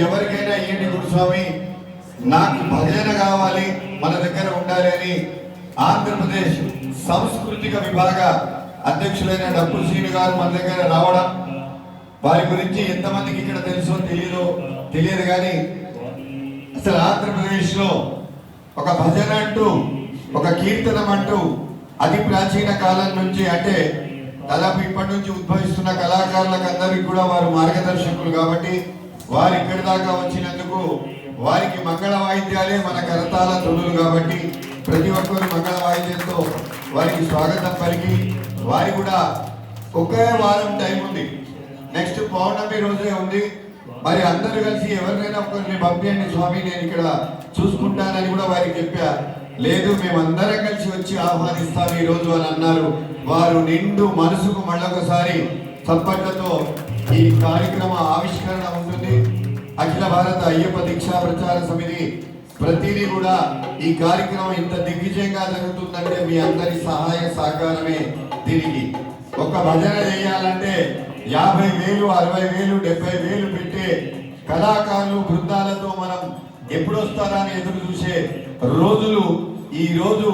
ఎవరికైనా ఏంటి గురుస్వామి నాకు భజన కావాలి మన దగ్గర ఉండాలి అని ఆంధ్రప్రదేశ్ సాంస్కృతిక విభాగ అధ్యక్షులైన డబ్బు శ్రీను గారు మన దగ్గర రావడం వారి గురించి ఎంతమందికి ఇక్కడ తెలుసో తెలియదో తెలియదు కానీ అసలు ఆంధ్రప్రదేశ్లో ఒక భజన అంటూ ఒక కీర్తనం అంటూ అతి ప్రాచీన కాలం నుంచి అంటే దాదాపు ఇప్పటి నుంచి ఉద్భవిస్తున్న కళాకారులకు అందరికీ కూడా వారు మార్గదర్శకులు కాబట్టి వారు ఇక్కడి దాకా వచ్చినందుకు వారికి మంగళ వాయిద్యాలే మన కరతాల తొడులు కాబట్టి ప్రతి ఒక్కరు మంగళ వాయిద్యంతో వారికి స్వాగతం పలికి వారి కూడా ఒకే వారం టైం ఉంది. నెక్స్ట్ పౌర్ణమి రోజే ఉంది. మరి అందరూ కలిసి ఎవరినైనా ఒకరిని పంపించండి స్వామి నేను ఇక్కడ చూసుకుంటానని కూడా వారికి చెప్పా. లేదు మేమందరం కలిసి వచ్చి ఆహ్వానిస్తాం ఈ రోజు అని అన్నారు. వారు నిండు మనసుకు మళ్ళొకసారి చప్పట్లతో ఈ కార్యక్రమ ఆవిష్కరణ ఉంటుంది. అఖిల భారత అయ్యప్ప దీక్షా ప్రచార సమితి ప్రతిదీ కూడా ఈ కార్యక్రమం ఇంత దిగ్విజయంగా జరుగుతుందంటే మీ అందరి సహాయ సహకారమే దీనికి. ఒక భజన చేయాలంటే యాభై వేలు అరవై వేలు డెబ్బై వేలు పెట్టే కళాకారులు బృందాలతో మనం ఎప్పుడు అని ఎదురు చూసే రోజులు. ఈ రోజు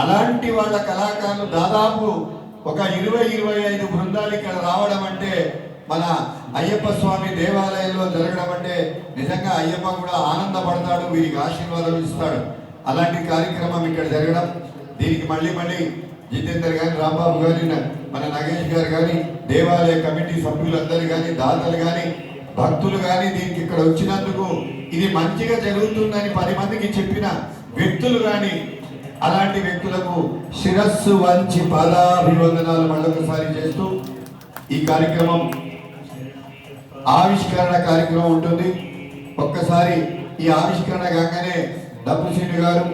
అలాంటి వాళ్ళ కళాకారులు దాదాపు ఒక ఇరవై ఇరవై ఐదు బృందాలు ఇక్కడ రావడం అంటే మన అయ్యప్ప స్వామి దేవాలయంలో జరగడం అంటే నిజంగా అయ్యప్ప కూడా ఆనందపడతాడు వీరికి ఆశీర్వాదం ఇస్తాడు. అలాంటి కార్యక్రమం ఇక్కడ జరగడం. దీనికి మళ్ళీ మళ్ళీ జితేందర్ గారి రాంబాబు గారి మన నగేష్ గారు కానీ దేవాలయ కమిటీ సభ్యులందరూ కానీ దాతలు కానీ భక్తులు కానీ దీనికి ఇక్కడ వచ్చినందుకు ఇది మంచిగా జరుగుతుందని పది మందికి చెప్పిన వ్యక్తులు కానీ అలాంటి వ్యక్తులకు శిరస్సు వంచి పాదాభివందనాలు మళ్ళొకసారి చేస్తూ ఈ కార్యక్రమం ఆవిష్కరణ కార్యక్రమం ఉంటుంది. ఒక్కసారి ఈ ఆవిష్కరణ కాగానే డబ్బుశీని గారు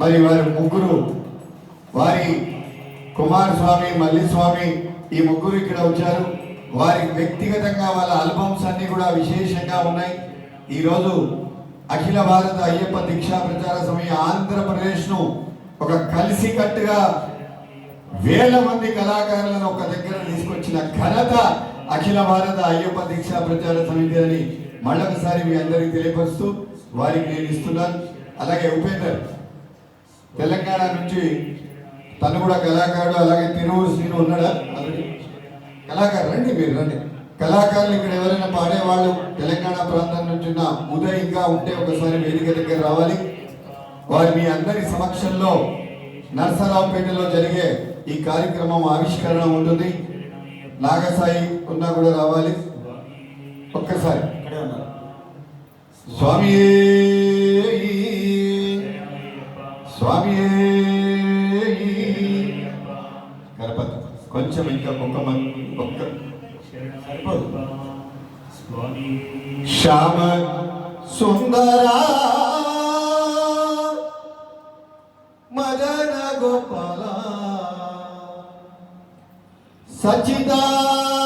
మరి వారి ముగ్గురు వారి కుమారస్వామి మల్లిస్వామి ఈ ముగ్గురు ఇక్కడ వచ్చారు. వారి వ్యక్తిగతంగా వాళ్ళ ఆల్బమ్స్ అన్ని కూడా విశేషంగా ఉన్నాయి. ఈరోజు అఖిల భారత అయ్యప్ప దీక్షా ప్రచార సమయ ఆంధ్రప్రదేశ్ను ఒక ఒక కలిసికట్టుగా వేల మంది కళాకారులను ఒక దగ్గర తీసుకొచ్చిన ఘనత అఖిల భారత అయ్యప్ప దీక్షా ప్రచార సమితి అని మళ్ళొకసారి మీ అందరికి తెలియపరుస్తూ వారికి నేను ఇస్తున్నాను. అలాగే ఉపేందర్ తెలంగాణ నుంచి తను కూడా కళాకారుడు అలాగే తిరువురు శ్రీను ఉన్నాడా? కళాకారు రండి మీరు రండి. కళాకారులు ఇక్కడ ఎవరైనా పాడేవాళ్ళు తెలంగాణ ప్రాంతం నుంచి ఉన్న ఉదయ్ ఇంకా ఉంటే ఒకసారి వేదిక దగ్గర రావాలి. వారి మీ అందరి సమక్షంలో నర్సరావుపేటలో జరిగే ఈ కార్యక్రమం ఆవిష్కరణ ఉంటుంది. నాగసాయి ఉన్నా కూడా రావాలి. ఒక్కసారి. స్వామి స్వామి గణపతి. కొంచెం ఇంకా ఒక్క ఒక్క. సరిపోదు. శ్యామ సుందరా. మదన గోపాల ಸಚಿದಾನಂದ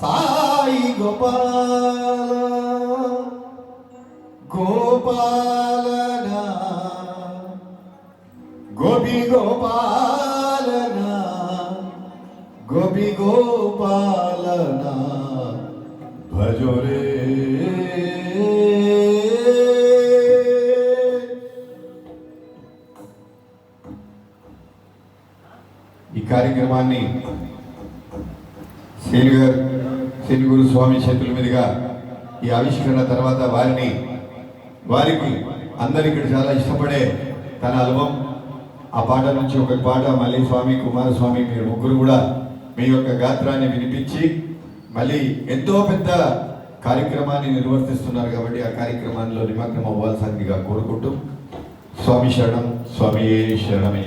ಸಾಯಿ ಗೋಪಾಲ ಗೋಪಾಲನ ಗೋಪಿ ಗೋಪಾಲನ ಗೋಪಿ ಗೋಪಾಲನ ಭಜೋ ರೇ ఈ కార్యక్రమాన్ని శ్రీను గారు శ్రీగురు స్వామి చేతుల మీదుగా ఈ ఆవిష్కరణ తర్వాత వారిని వారికి అందరు ఇక్కడ చాలా ఇష్టపడే తన అనుభవం ఆ పాట నుంచి ఒక పాట మళ్ళీ స్వామి కుమారస్వామి మీరు ముగ్గురు కూడా మీ యొక్క గాత్రాన్ని వినిపించి మళ్ళీ ఎంతో పెద్ద కార్యక్రమాన్ని నిర్వర్తిస్తున్నారు కాబట్టి ఆ కార్యక్రమాల్లో నిమగ్నం అవ్వాల్సిందిగా కోరుకుంటూ స్వామి శరణం స్వామి శరణమే.